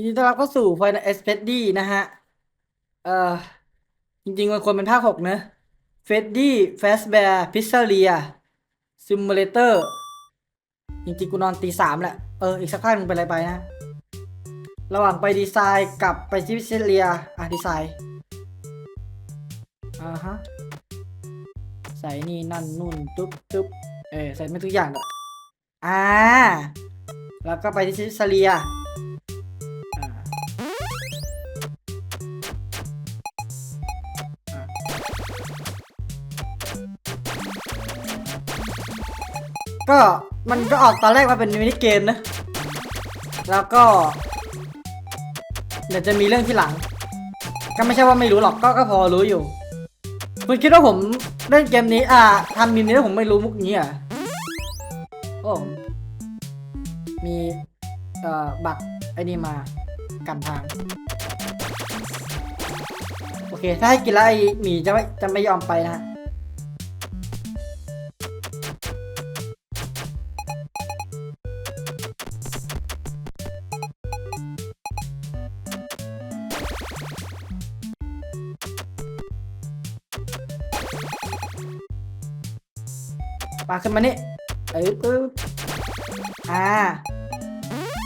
ยินดีต้อนรับเข้าสู่ Final e x p e d นะฮะ เอ่อ จริงๆมันควรเป็นภาคหกนะ Freddy Fazbear Pizzeria Simulator จริงๆ กูนอนตีสามแหละ เออ อีกสักพักหนึงเป็นอะไรไปนะ ระหว่างไปดีไซน์กับไปที่พิซเซเรีย อะ ดีไซน์ อ่าฮะ ใส่นี่นั่นนู่นจุ๊บจุ๊บเออใส่ไม่ทุกอย่างอะอ่า แล้วก็ไปที่พิซเซเรีย ก็มันก็ออกตอนแรกมาเป็นมินิเกมนะ แล้วก็ เดี๋ยวจะมีเรื่องที่หลัง ก็ไม่ใช่ว่าไม่รู้หรอกก็ก็พอรู้อยู่ คุณคิดว่าผมเล่นเกมนี้ อ่าทำมิมนี้แล้วผมไม่รู้มุกนี้อะโอ้มีเอ่อบัตรไอ้นี่มากันทาง โอเค ถ้าให้กินแล้วไอหมีจะไม่จะไม่ยอมไปนะฮะ ปาขึ้นมานี่เอ้ยปึ๊บอ่า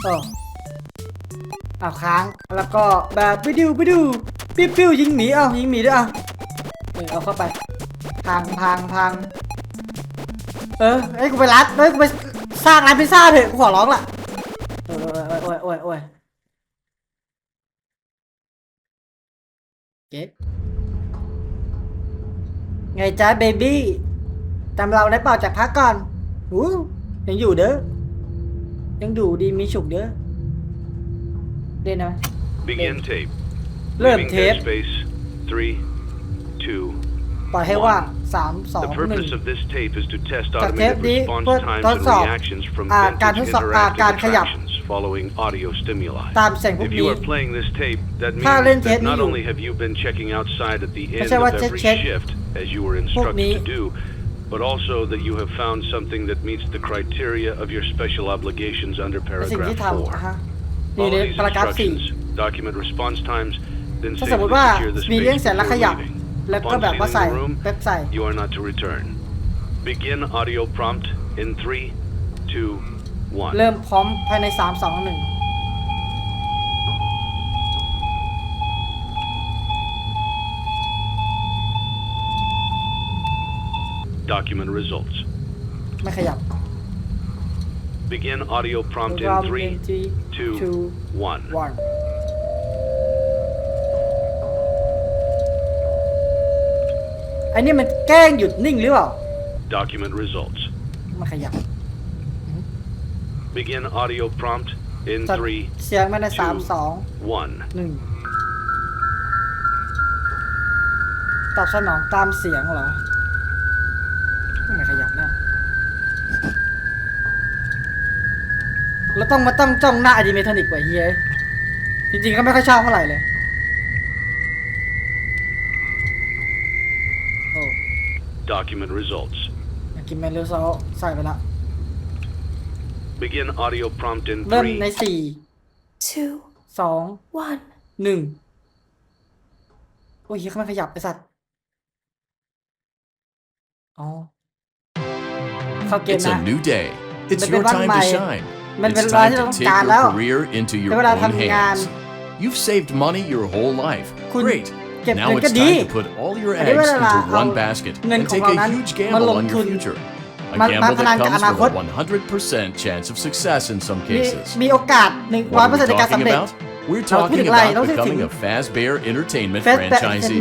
โอ้เอาค้างแล้วก็แบบไปดูไปดูปิ้วปิ้วยิงหมีเอายิงหมีด้วยเอาเออเอาเข้าไปพังพังพังเออไอ้กูไปรัดเฮ้ยกูไปสร้างร้านพิซซ่าเถอะกูขอร้องล่ะโอ้ยโอ้ยโอ้ยโอ้ยโอ้ยเก๊ไงจ๊ะเบบี้ จำเราได้เปล่าจากพักก่อนอู้ยังอยู่เด้อ ยังดูดีมีฉุกเด้อเล่นนะ Begin tape. เริ่ม Leaving เทป dead space. Three, two. ปล่อยให้ว่างสามสอง The หนึ่ง purpose of this tape is to test จากเทป automated นี้ response เพื่อ times ทด and สอบ reactions from อ่าการทด vintage สอบอ่า interactive การขยับ attractions following audio stimuli. ตามเสียงพวก If นี้ you are playing this tape, that ถ้าเล่น means เทป that นี้ not อยู่ only have you been checking outside at the ไม่ end ใช่ว่า of จะ every เช็ค shift, as you were พวกนี้ instructed to do, but also that you have found something that meets the criteria of your special obligations under paragraph 4. อ่ะฮะอยู่ Follow these instructions, document response times, then ถ้าสมม secure the space เรื่องเสร็จแล้วข before leaving. แล้วก็ Upon แบบว่า sealing the room, you are not to return. Begin audio prompt in 3, 2, 1. เริ่มพร้อมภายใน 3 2 1 Document results. ไม่ขยับ Begin audio prompt in รอบ three, ที two, two one. one อันนี้มันแกล้งหยุดนิ่งหรือเปล่า Document results. มันขยับ Begin audio prompt in จัด three, เสียงมันในสามสอง one. หนึ่งตอบสนองตามเสียงเหรอ ไม่ขยับเนี่ย แล้วต้องมาต้องจ้องหน้าอดิเมทานิกกว่าเฮียจริงๆก็ไม่ค่อยชอบเท่าไหร่เลยโอ้ Document results. อยากกินแมนเรลซอลใส่ไปละ Begin audio prompt in เริ่ม three, ในสี่ two, สอง one. หนึ่งโอ้ยเฮียเขาไม่ขยับไอสัตว์ อ๋อ เข้าเกม It's นะ a new day. It's But your then time my- to shine. มันเป็น It's เวลา time ที่เรา to ต้อง take การแล้ว your career into ใน your เวลา own ทำงาน hands. You've saved money your whole life. คุณ Great. เก็บ Now เงินก็ it's ดี time to put all your อันนี้ eggs เวลา into เอา one basket เงิน and ของ take เรา a นั้น huge มาล gamble ง on ทุ your น future. A มามา gamble พนัน that กับอ comes นาคต with a 100% chance of success in some มี cases. มีโอกาสหนึ่งร้อย What เปอร์ are เซ็นต์ we ในการสำ talking เร็จ about? We're เราพูดถึ talking งอะไรเรา about พูดถึง becoming a Fazbear Entertainment เฟสแบ franchisee.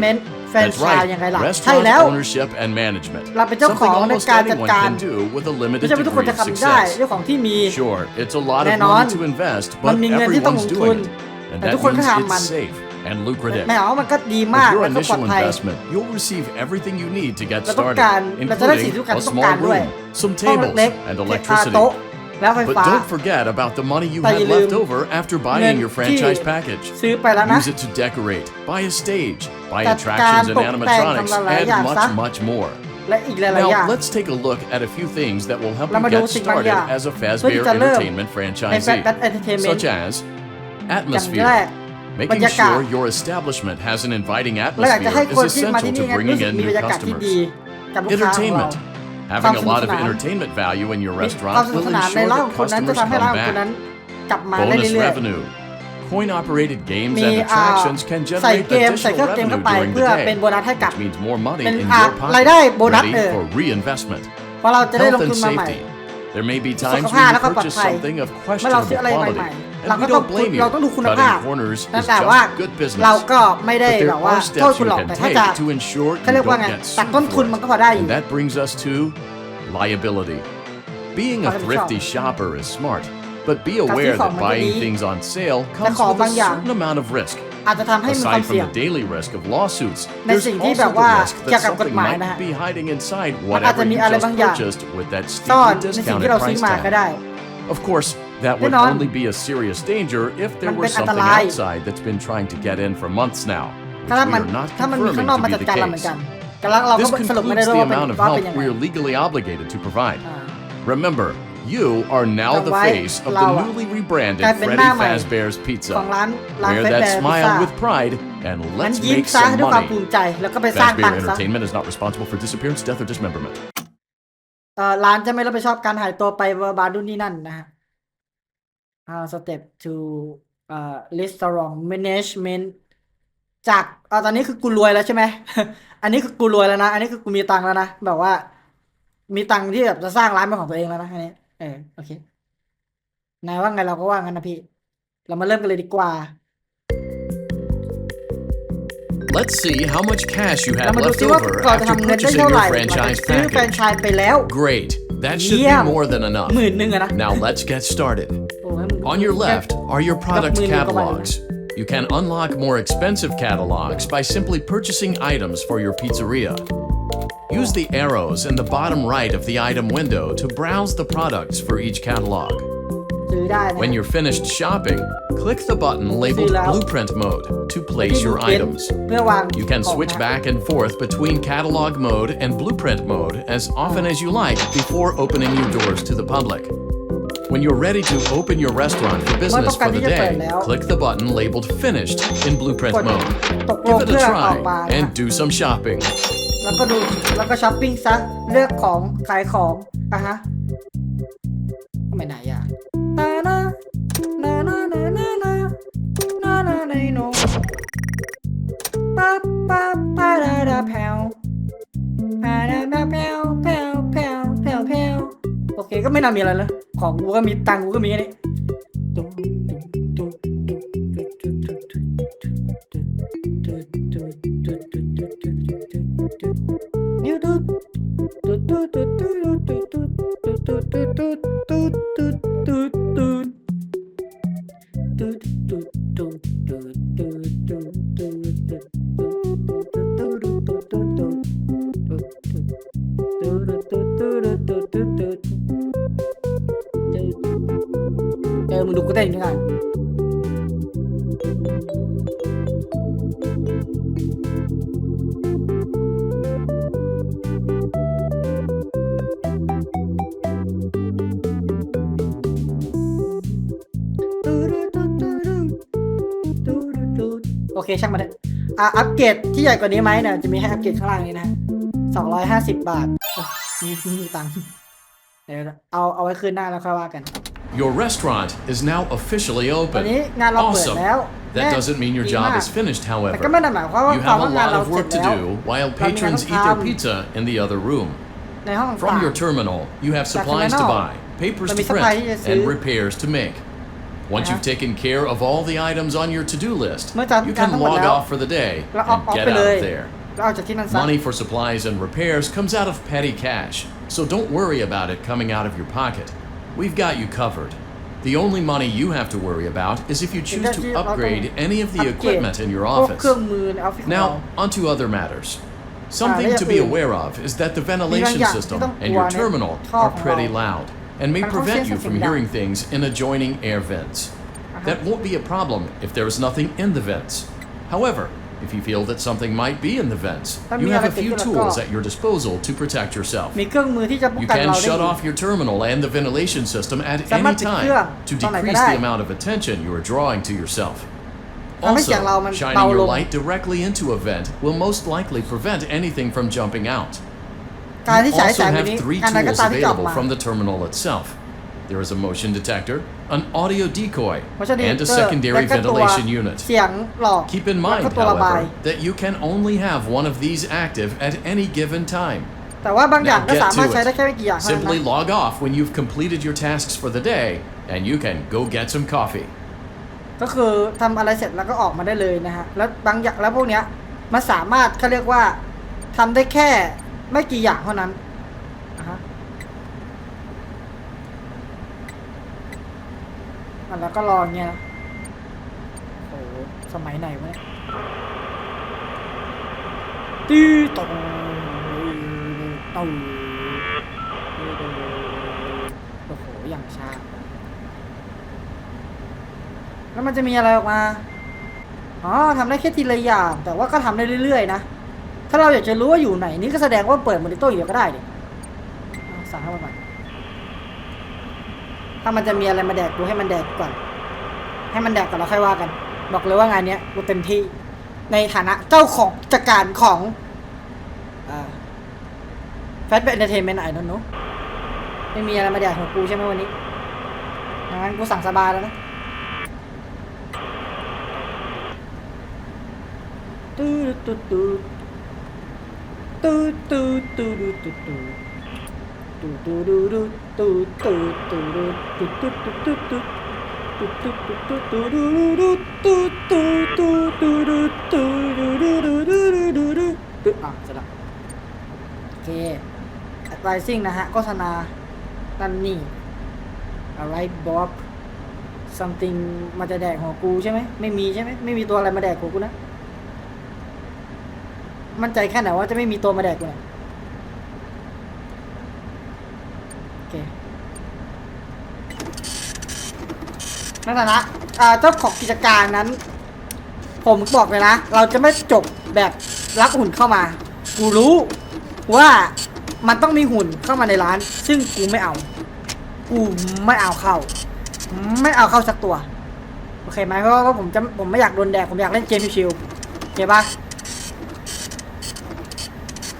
เมนต์แฟน That's ชายยังไง right. ล่ะ ใช่ Restaurant แล้ว ownership and management. เราเป็นเจ้าของ Something ใน almost การจัด anyone การ can do with a ไม่ limited ใช่ว่าทุกคน degree จะ of ทำได้ด้วย success. ของที่มี Sure, it's a lot of แน่นอน money to invest, มัน but มีเงินที่ต้องล everyone's งทุน doing it. And แต่ that ทุกคนก็ means ทำมัน it's safe and lucrative. ไม่เอามันก็ดี With มาก your แล้วก็ปลอด initial ภัย investment, you'll receive everything you need to get เราต้อง started, การเราจะได้สิ่ง including ที่ทุกการ a ต้อง small การด้วย room, some ห้อง tables, เล็ก and ๆอ่า electricity. โต๊ะ แล้วไฟ But ฟ้า don't forget about the money you แต่อ had ย่าลืม left over after เงิน buying your ที่ franchise package. ซื้อไปแล้วนะ Use it to decorate, buy a stage, buy จัดการ attractions and ตกแต่ง animatronics, ทำหลายๆอย่าง and ซะ much, much more. และอีกหลายๆอย่าง Now, let's take a look at a few things that will help เรา you มาดู get สิ่งบางอ started ย่าง as a เพื่อที่ Fazbear จะเริ่ม Entertainment ในแฟ franchisee, ชั่นเอนเตอร์เทนเมน such ต์ as Atmosphere. แรก Making บรรยากาศ sure your establishment has an inviting เราอยากจะให้ atmosphere คน is ที่มาที่ essential นี่ to เนี่ยรู้ bringing สึก in มีบร new รยากาศที่ดี customers. กับลูกค้าของเรา Entertainment. Having a lot of ความสนุกสนาน entertainment value in your ความ restaurant สนุก will สนานใน ensure ร้านขอ that งคุณนั้นจะ customers ทำให้ร้าน come ของคุณนั้น back. กลับมาได้ Bonus เรื่อย revenue. Coin-operated ๆ games มี and อ่า attractions can ใส่ generate เกมใส่เครื่อง additional เกมเข้า revenue ไป during เพื่อ the เป็น day, โบนัสให้กับ which means more money เป็น in อ่า your รายได้ pocket, โบนัส ready เออ for reinvestment. เพราะเราจะได้ลง Health ทุน and มาใหม่ safety. There may be สุ times ข when ภาพ you แล้วก็ปลอด purchase ภัย something of เมื่อเราซื้อ questionable อะไรให quality, ม่ๆ and เรา we ก็ต้อง don't blame you. เราต้องดูคุณภาพ Cutting corners แต่ is แต่ว่า just good เรา business. ก็ไม่ได้ But แบ there บว่า are โทษ steps คุณ you หรอก can แต่ถ้า take จะ to ensure เขา you เรียกว่า don't ไง get ตัด sued ต้นทุน for มัน it. ก็พอได้อยู่ And that brings us to liability. Being aความรับผิดชอบ thrifty shopper is smart, but be aware ของ that มันจะ buying ดี things on sale แต่ comes ของ with บาง a อย่าง certain amount of risk. อาจจะทำให้มีความ Aside เสี่ย from ง the daily risk of lawsuits, ใน there's สิ่งที่ also แบบ the ว่า risk เกี่ยว that กับกฎ something หมาย might นะฮะ be hiding inside มันอาจจะ whatever มี you อะไร just บางอย่าง purchased with that ซ่อน steeply ในสิ่ง discounted ที่เราซื้อ price มาก็ tag. ได้ Of course, that would แน่นอน only be a serious danger if there มัน were เป็นอันต something ราย outside that's been trying to get in for months now, which ถ้า we มัน are not ถ้ามันมีข้าง confirming นอกมา to จัด be การ the เราเหมือน case. กันแต่เราเราก็ This สรุปไม่ได้ concludes ด้วย the ว่าเป็น amount of ว่าเป็น help ยังไง we are legally obligated to provide. อ่า Remember, you are now the จำไว้ face of เรา the อะ newly rebranded กลายเป็นห Freddy น้าใหม่ Fazbear's ของ Pizza. ร้านร้าน Wear เฟส that แบร์พิซ smile ซ่า with pride and มัน let's ยิ้ม make ซะ some ด้วยความ money. ภูมิใจแล้วก็ไปสร้างตั Fazbear งค์ซะ Entertainment is not responsible for disappearance, death, or dismemberment. เอ่อร้านจะไม่รับผิดชอบการหายตัวไปบาร์ดุนนี่นั่นนะฮะ How step to เอ่อ restaurant management จากเอ่อตอนนี้คือกูรวยแล้วใช่ไหม อันนี้คือกูรวยแล้วนะ อันนี้คือกูมีตังค์แล้วนะ แบบว่า มีตังค์ที่แบบจะสร้างร้านเป็นของตัวเองแล้วนะอันนี้ เออ โอเคนายว่าไงเราก็ว่างั้นนะพี่ เรามาเริ่มกันเลยดีกว่า Let's see how much cash you เรา have มาดู left ซิว่า over เราจะ after ทำเงินได้ purchasing เท่าไหร่ your หลังจาก franchise ซื้อแฟรน package. ไชส์ไปแล้ว Great. That should เยี่ยม be more than enough. หมื่นหนึ่งอะนะ Now let's get started. On your left are your product catalogs. You can unlock more expensive catalogs by simply purchasing items for your pizzeria. Use the arrows in the bottom right of the item window to browse the products for each catalog. When you're finished shopping, click the button labeled Blueprint Mode to place your items. You can switch back and forth between Catalog Mode and Blueprint Mode as often as you like before opening your doors to the public. When you're ready to open your restaurant for business for the day, click the button labeled Finished in blueprint กด mode. ตกลง Give it เพื่ a อออกมา try นะ and do some shopping. แล้วก็ดูแล้วก็ช้อปปิ้งซะเลือกของขายของอะฮะไปไหนอะนานานานานานานานานานาโนปั๊บปั๊บปาดาดาแผ่วปาดาดาแผ่วแผ่วแผ่วแผ่วแผ่วโอเคก็ไม่น่ามีอะไรเลย ของกูก็มีตังค์กูก็มีนี้ เคช่างมันเถอะอะอัปเกรดที่ใหญ่กว่านี้ไหมเนี่ยจะมีให้อัปเกรดข้างล่างนี้นะสองร้อยห้าสิบบาทโอ้มีมีตังค์เดี๋ยวเอาเอาไว้คืนหน้าแล้วค่อยว่ากัน Your restaurant is now officially วัน open. นี้งานเราเปิด Awesome. แล้ว That doesn't mean your ดี job มาก is finished, แต่ก็ไม่ however. ได้หมายความว่า You ความ have a ว่างาน lot เรา of เสร็ work จ to แล้ว do while เรามีงานต้ patrons อง eat their ทำ pizza in the other room. ในห้อง From ต่าง your terminal, you have supplies to buy, papers to เรามี supply ที่จะ print, ซื้อ and repairs to make. Once you've Uh-huh. taken care of all the items on your to-do list, เมื่อทำ you การ can ทั้งหมด log แล้ว off for the day แล้วออก and ออก get ไปเล out ย of there. แล้วออกจากที่นั่นซะ Money for supplies and repairs comes out of petty cash, so don't worry about it coming out of your pocket. We've got you covered. The only money you have to worry about is if you choose to upgrade any of the equipment in your พวก office. เครื่องมือในออฟฟิศของเรา Now, onto other matters. Something Ah, to be yeah, aware of is that the ventilation yeah, system don't and your want it. terminal Talk are pretty about- loud and may prevent you from hearing things in adjoining air vents. That won't be a problem if there is nothing in the vents. However, if you feel that something might be in the vents, you have a few tools at your disposal to protect yourself. You can shut off your terminal and the ventilation system at any time to decrease the amount of attention you are drawing to yourself. Also, shining your light directly into a vent will most likely prevent anything from jumping out. การที่ You ฉาย also แสงแบบ have นี้ three การนั้นก็ tools ตามที่จะออก available มา from the terminal itself. There is a motion detector, an audio decoy, เพราะฉะนั้น and a ก็ secondary แล้วก็ตัว ventilation unit. เสียงหลอก Keep in แล้ว mind, ก็ตัวระบาย however, that you can only have one of these active at any given time. แต่ว่าบางอย่าง Now ก็ get สามารถ to ใช้ได้ it. แค่ไม่กี่อย่างเท่านั้น Simply นะ log off when you've completed your tasks for the day, and you can go get some coffee. ก็คือทำอะไรเสร็จแล้วก็ออกมาได้เลยนะฮะ แล้วบางอย่างแล้วพวกเนี้ยมันสามารถเขาเรียกว่าทำได้แค่ ไม่กี่อย่างเท่านั้นอะฮะแล้วก็รอเงี้ยโอ้สมัยไหนวะเนี่ยตีตงตูโอ้โห อย่างช้า แล้วมันจะมีอะไรออกมา อ๋อทำได้แค่ทีละอย่าง แต่ว่าก็ทำได้เรื่อยๆนะ ถ้าเราอยากจะรู้ว่าอยู่ไหนนี่ก็แสดงว่าเปิดมอนิเตอร์อยู่เดียวก็ได้ดิสั่งให้มันก่อนถ้ามันจะมีอะไรมาแดกดูให้มันแดกก่อน ให้มันแดกก่อนแล้วค่อยว่ากัน บอกเลยว่างานเนี้ยกูเต็มที่ในฐานะเจ้าของจัดการของแฟตเบนเตอร์เทนเมนต์ไอ้นนท์ไม่มีอะไรมาแดกของกูใช่ไหมวันนี้งั้นกูสั่งสบายแล้วนะตูตูตู ตูตูตูตูตูตูตูตูดูดูตูตูตูดูตูตูตูตูตูตูตูตูตูตูดูดูตูตูตูตูดูตูดูดูดูดูดูดูดูดูอะเสร็จละโอเค advising นะฮะโฆษณานั่นนี่ alright Bob something มันจะแดกหัวกูใช่ไหมไม่มีใช่ไหมไม่มีตัวอะไรมาแดกหัวกูนะ มั่นใจแค่ไหนว่าจะไม่มีตัวมาแดกกูเนี่ยโอเคในฐานะอ่าเจ้าของกิจการนั้น ผมบอกเลยนะ เราจะไม่จบแบบรับหุ่นเข้ามา กูรู้ว่ามันต้องมีหุ่นเข้ามาในร้าน ซึ่งกูไม่เอา กูไม่เอาเข้า ไม่เอาเข้าสักตัว โอเคไหมเพราะว่าผมจะผมไม่อยากโดนแดก ผมอยากเล่นเกมชิวๆโอเคปะ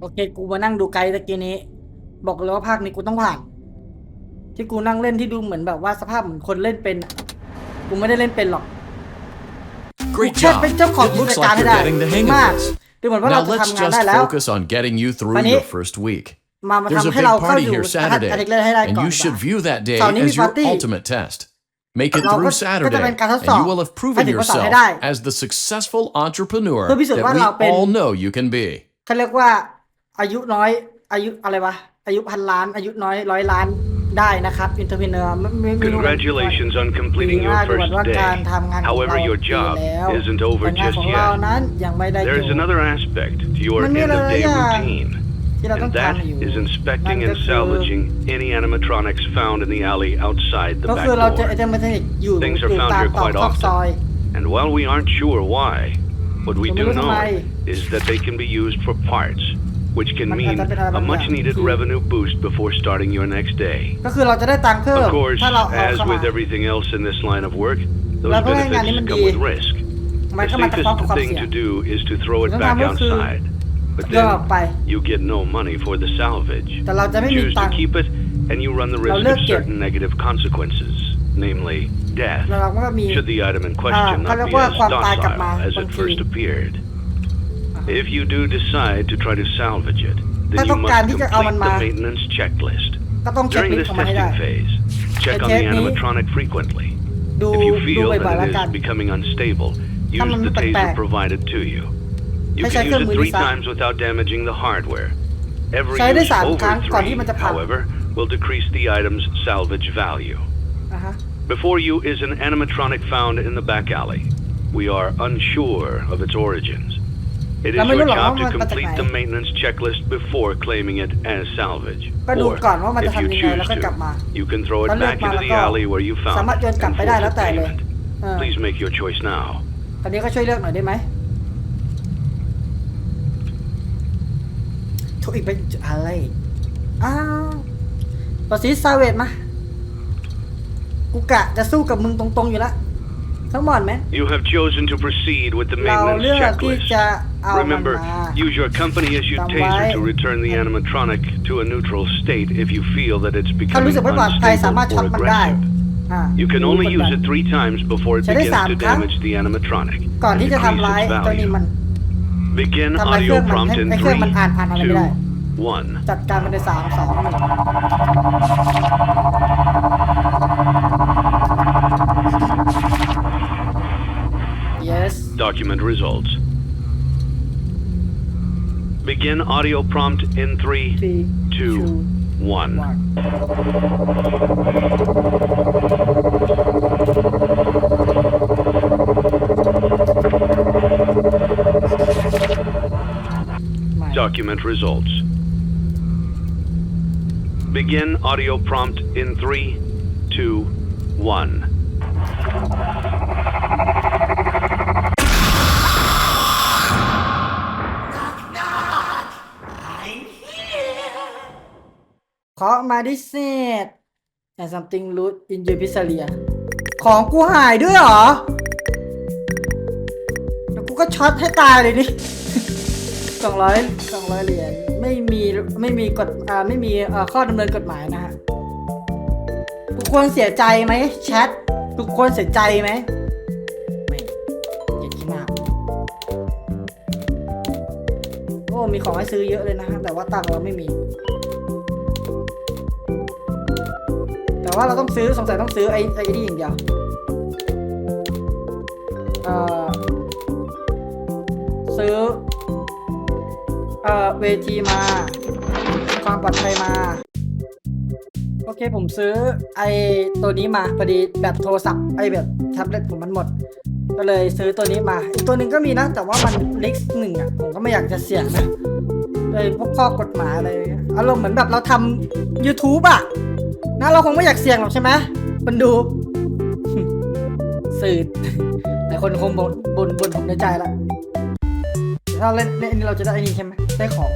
โอเค กูมานั่งดูไกด์ตะกี้นี้ บอกเลยว่าภาคนี้กูต้องผ่าน ที่กูนั่งเล่นที่ดูเหมือนแบบว่าสภาพเหมือนคนเล่นเป็นอะกูไม่ได้เล่นเป็นหรอก Great กูแค่ job! เป็นเจ้าของ It กิจ looks การ like ให้ you're ได้ getting the hang มาก of this. ดูเหมือนว่าเรา Now จะ let's ทำงาน just ได้แล้ว focus on getting you through Pani- your first week. มามา There's a ทำให้ big เราเข้า party อยู่ here อาทิต Saturday, ย์แรกให้ได้ and ก่อน you should view that day เสาร์นี้มี as your ปาร์ตี้ ultimate test. Make it เราก็ through ก็จะเป็น Saturday, การทด and สอบ you will have ให้ proven ถึงภาษา yourself ให้ได้ as the successful entrepreneur เพื่อพิสูจน์ that ว่า we เราเป็น all know you can be. เขาเรียกว่าอายุน้อย อายุอะไรวะ อายุพันล้าน อายุน้อยร้อยล้านได้นะครับอินเตอร์พเนอร์ไม่ไม่ไม่รู้ Congratulations on completing ดี your มากดูเหมือน first ว่าการ day. ทำงานของ However, เรา your ดี job แล้ว isn't over ผลงาน just ของเรา yet. นั้นยังไม่ได้จ There is บ another aspect to your Man, end of day yeah. routine, ที่เราต้อง and that is inspecting and salvaging any animatronics found in the alley outside the back door. Things are found here quite often, and while we aren't sure why, what we do know is that they can be used for parts, which can mean a much needed hmm. revenue boost before starting your next day. Of course, as with everything else in this line of work, those benefits come with risk. The safest thing to do is to throw it back outside. But เดินออกไป then you get no money for the salvage. แต่เราจะไม่มี Choose ตั to งค์ keep it, and you run theเรา risk เลือ of กเก็บ certain negative consequences, namely death, แล้วเราก็มี should the item in question Ah, not kala be ko, as kwam tayo kap ma, docile as it bang first king. appeared. If you do decide to try to salvage it, thenถ้า you ต้องการ must ที่จะเอามัน complete มา the maintenance checklist. ก็ต้องเช็ค During ลิส this ต์ของมันให้ได้ testing phase, check on check the นี้ animatronic frequently. ดู If you ดู feel บ่อยๆ that แล้ว it กัน is becoming unstable, use ถ้ามัน the แปล taser กๆ provided to you. You ให้ใช้ can เครื่อ use ง it มือ three นี้ซะ times without damaging the hardware. Every ใช้ได้ use สามครั้ over งก่อนที่ three, มันจะพัง however, will decrease the item's salvage value. อ่ะฮะ Before you is an animatronic found in the back alley. We are unsure of its origins. It is เราไม่รู้ your หรอกว่า job to มันมาจากไหน complete the maintenance checklist before claiming it as salvage. ก็ดู Or, ก่อนว่ามันจะ if you ทำยังไง choose แล้วก็กลับมา to, you can throw it ถ้าเลือก back มา into แล้ว the ก็ alley where you สา found มารถ it โยนกลับ and ไปได้แล้ว forfeit แต่เลย payment. เออ Please make your choice now. ตอนนี้ก็ช่วยเลือกหน่อยได้ไหม ถูกอีกเป็นอะไร อ้าวต่อซีซาเวตมา กูกะจะสู้กับมึงตรงๆอยู่แล้วทั้งหมดไหม You have chosen to proceed with the เราเลื maintenance อกที่ checklist. จะเอามัน Remember, มา use your company issued Tama taser to eh. return the animatronic to a neutral state if you feel that it's ถ้า becoming รู้สึกไม่ปลอดภัยสามารถ unstable ช็อ or ตมันได้ aggressive. อ่า You can รู้ only กด use ดัน it three times before it ใช้ได้ begins สาม to ครั้ง damage the animatronic ก่อนที่ and จะ decrease ทำร้าย its ตัวนี้ value. มัน Begin ทำลายเครื่ audio องมัน prompt ให้ in ให้เครื่องมัน three, อ่านผ่านอะไรไม่ได้ two, one. จัดการมันในสามสองหนึ่ง yes Document results. Begin audio prompt in three, three two, two one. one ไ Document results. Begin audio prompt in three, two, one. ขอมาดิเซต and something root in your pizzeria ของกูหายด้วยเหรอ แล้วกูก็ช็อตให้ตายเลยนี่ สองร้อยสองร้อยเหรียญไม่มีไม่มีกฎอ่าไม่มีอ่ข้อดำเนินกฎหมายนะฮะทุกคนเสียใจไหมแชททุกคนเสียใจไหมไม่เกลียดขี้หน้าโอ้มีของให้ซื้อเยอะเลยนะฮะแต่ว่าตังเราไม่มี แต่ว่าเราต้องซื้อสงสัยต้องซื้อไอ้ไอ้นี่อย่างเดียวเออซื้อ เอ่อเวทีมา ความปลอดภัยมา โอเคผมซื้อไอตัวนี้มาพอดีแบบโทรศัพท์ไอแบบแท็บเล็ตผมมันหมด ก็เลยซื้อตัวนี้มาอีกตัวหนึ่งก็มีนะ แต่ว่ามันลิกหนึ่งอะผมก็ไม่อยากจะเสี่ยงนะเลยพวกข้อกฎหมายอะไรอารมณ์เหมือนแบบเราทำ YouTube อะนะเราคงไม่อยากเสี่ยงหรอกใช่ไหมคนดูสื่อแต่คนคงบ่นบ่นผมในใจละ ถ้าเล่นเล่นอันนี้เราจะได้อ้นี่ใช่ไหมได้ของ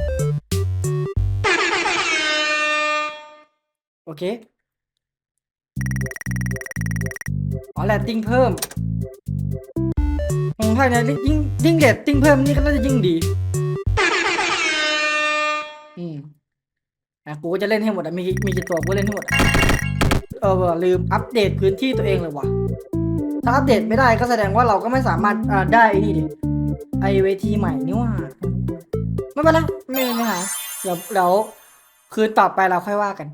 โอเคอ๋อแรตติ้งเพิ่มของไทยเนี่ยยิ่งยิ่งเรตติ้งเพิ่มนี่ก็น่าจะยิ่งดี อืมอะกูก็จะเล่นให้หมดอะมีมีกี่ตัวกูเล่นให้หมดอเออลืมอัปเดตพื้นที่ตัวเองเลยว่ะ ถ้าอัปเดตไม่ได้ก็แสดงว่าเราก็ไม่สามารถอ่าได้ไอ้นี่ดิ ไอเวทีใหม่นี่ว่าไม่เป็นไรไม่เป็นปัญหาเดี๋ยวเดี๋ยวคืนต่อไปเราค่อยว่ากัน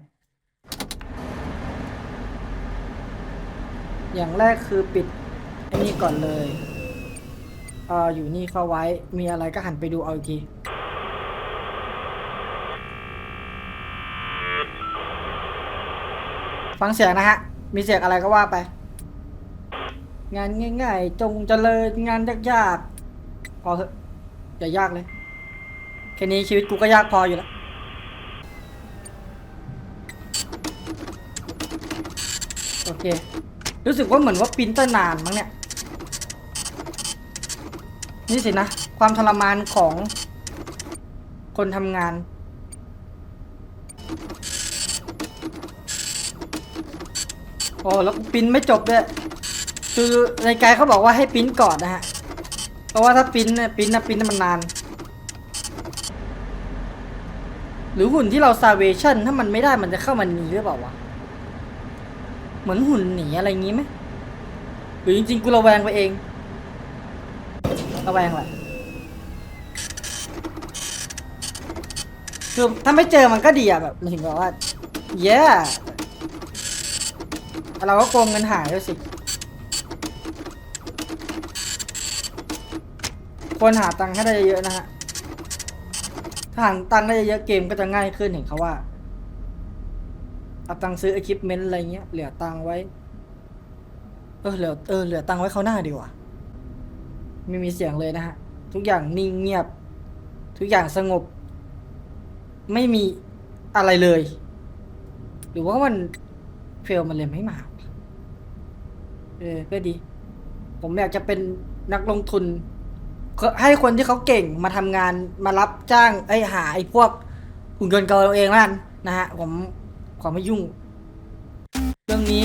อย่างแรกคือปิดไอ้นี่ก่อนเลยเอออยู่นี่เข้าไว้มีอะไรก็หันไปดูเอาอีกทีฟังเสียงนะฮะ มีเสียงอะไรก็ว่าไป งานง่ายๆ จงเจริญงานยากๆ พอเถอะอย่ายากเลย แค่นี้ชีวิตกูก็ยากพออยู่แล้ว โอเค รู้สึกว่าเหมือนว่าปรินตอร์นานมั้งเนี่ย นี่สินะ ความทรมานของคนทำงานโอ้แล้วปิ้นไม่จบด้วยคือในไกด์เขาบอกว่าให้ปิ้นก่อนนะฮะ ราะว่าถ้าปิ้นเนี่ยปิ้นนะปิ้นมันนาน หรือหุ่นที่เราซาเวชั่นถ้ามันไม่ได้มันจะเข้ามาหนีหรือเปล่าวะ เหมือนหุ่นหนีอะไรงี้ไหมหรือจริงๆกูระแวงไปเองระแวงแหละคือถ้าไม่เจอมันก็ดีอะแบบหมายถึงแบบว่า เย้เราก็โกงเงินหายด้วยสิ คนหาตังค์ให้ได้เยอะๆนะฮะถ้าหาตังค์ได้เยอะเกมก็จะง่ายขึ้นเห็นเขาว่าเอาตังค์ซื้ออุปกรณ์อะไรเงี้ยเหลือตังค์ไว้ เออเหลือเออเหลือตังค์ไว้เขาหน้าดีกว่าไม่มีเสียงเลยนะฮะ ทุกอย่างนิ่งเงียบ ทุกอย่างสงบ ไม่มีอะไรเลย หรือว่ามันเฟลมันเลยไม่มาเออก็ดี ผมอยากจะเป็นนักลงทุน ให้คนที่เขาเก่งมาทำงานมารับจ้างไอ้หาไอ้พวกหุ่นยนต์เกาเองแล้วกันนะฮะผมขอไม่ยุ่ง เรื่องนี้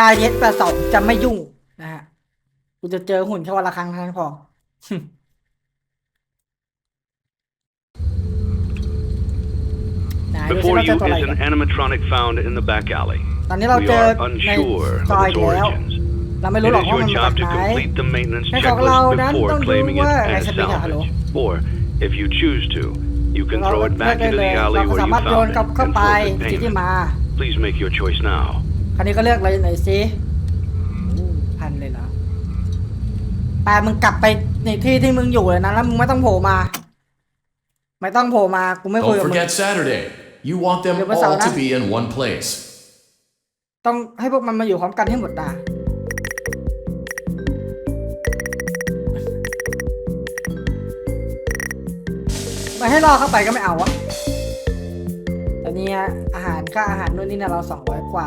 กายเย็ดประสองจะไม่ยุ่งนะฮะกูจะเจอหุ่นแค่วันละครั้งเท่านั้นพอไหนดูสิ Before เราเจ you อตัวอะไร is กั an น animatronic found in the back alley. ตอนนี้เรา We เจอ are ใน unsure ซอย of its แล้ว origins. เราไม่ It รู้หรอก is ว่า your มันมาจาก job to ไหน complete the maintenance ให้ของเรานั้น checklist ต้อง before ดู claiming it ว่า as ไงสปิงอะฮัลโหล salvage. Or, if you choose to, you can เรา throw it เลือก back ได้ into เลย the เรา alley ก็ where สา you มารถโยน found กลับ it เข้า and ไป forfeit ที่ที่ payment. มา Please make your choice now. คราวนี้ก็เลือกเลยหน่อยสิอู้พันเลยเหรอไปมึงกลับไปในที่ที่มึงอยู่เลยนะ แล้วมึงไม่ต้องโผล่มา ไม่ต้องโผล่มา กูไม่คุย Don't กับมึง forget Saturday. You want them Dia pasal all to lah. be in one place. ต้องให้พวกมันมาอยู่พร้อมกันให้หมดนะ ไปให้รอเข้าไปก็ไม่เอาวะตอนนี้อาหารค่าอาหารนู่นนี่นะเราสองร้อยกว่า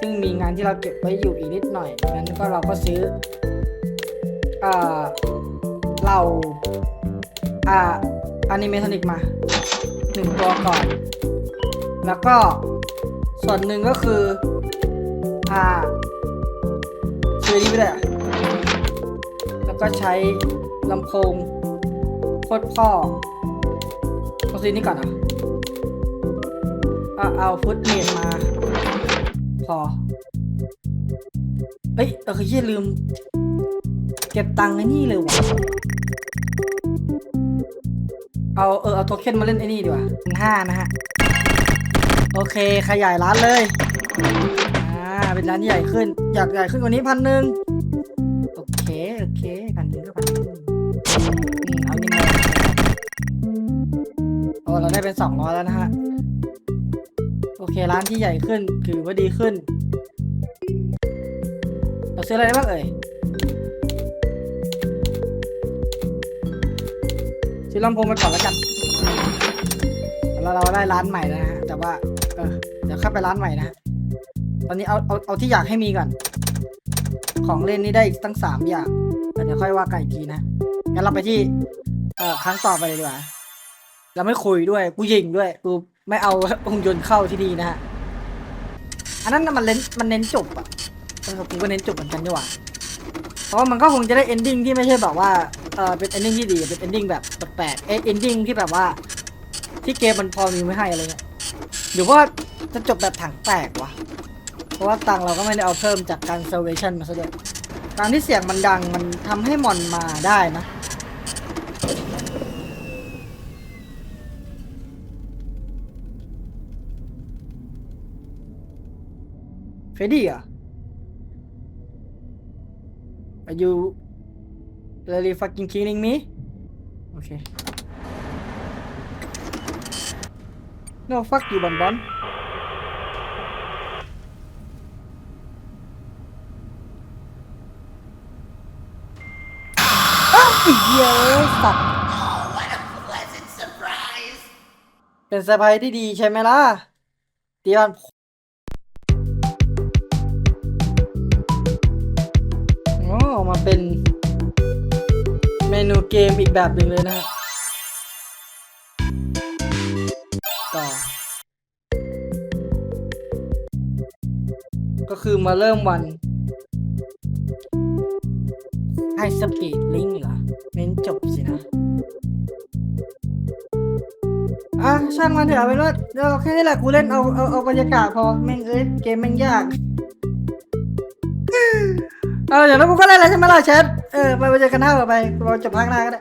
ซึ่งมีงานที่เราเก็บไว้อยู่อีกนิดหน่อยงั้นก็เราก็ซื้อเอ่อเราอ่าอนิเมทอนิกมาหนึ่งตัวก่อน แล้วก็ส่วนหนึ่งก็คือ อ่าซื้อนี่ได้อะแล้วก็ใช้ลำโพงโคตรพ่อ ซื้อนี้ก่อนอะอะเอาฟุตเมดมา พอ เอ้ยเออคือยี่ลืม เก็บตังค์ไอ้นี่เลยว่ะ เอาเออเอาโทเค็นมาเล่นไอ้นี่ดีกว่าห้านะฮะ โอเคขยายร้านเลย อ่า เป็นร้านที่ใหญ่ขึ้น อยากใหญ่ขึ้นกว่านี้พันหนึ่ง อแล้วนะฮะ โอเคร้านที่ใหญ่ขึ้นถือว่าดีขึ้น เราซื้ออะไรได้บ้างเอ่ย ซื้อลำโพงไปก่อนแล้วกัน แล้วเราได้ร้านใหม่นะฮะ แต่ว่า เออ เดี๋ยวเข้าไปร้านใหม่นะฮะตอนนี้เอาเอาเอาที่อยากให้มีก่อน ของเล่นนี่ได้ตั้งสามอย่าง เดี๋ยวค่อยว่ากันอีกทีนะ งั้นเราไปที่ เอ่อ ครั้งต่อไปเลยดีกว่า เราไม่คุยด้วย กูยิงด้วย กูไม่เอาองค์ยนต์เข้าที่ดีนะฮะ อันนั้นมันเน้นมันเน้นจบอะเออกูก็เน้นจบเหมือนกันดีกว่า เพราะมันก็คงจะได้ ending ที่ไม่ใช่แบบว่า เออเป็น ending ที่ดี เป็น ending แบบแปลกๆเอ้ย ending ที่แบบว่า ที่เกมมันพอมีไม่ให้อะไรเงี้ยหรือว่าจะจบแบบถังแตกวะ เพราะว่าตังเราก็ไม่ได้เอาเพิ่มจากการ salvation มาซะด้วยการที่เสียงมันดังมันทำให้มอนมาได้นะ รดดี้อะ Are you really fucking kidding me โอเค No fuck you บอลบอลอ้าวไอ้เหี้ยเอ้ยสัตว์เป็นเซอร์ไพรส์ที่ดีใช่ไหมล่ะเตียนโนูเกมอีกแบบหนึ่งเลยนะฮะต่อ ก็คือมาเริ่มวันไฮสปีดลิงเหรอเน้นจบสินะ อะ ช่างมันเถอะเอาเป็นว่าเดี๋ยวแค่นี้แหละกูเล่นเอาเอาเอาบรรยากาศพอ แม่งเอ้ย เกมแม่งยาก เอออย่างนั้นกูก็เล่นแล้วใช่ไหมล่ะแชท เออไปไปเจอกันหน้าต่อไปเราจะพักหน้าก็ได้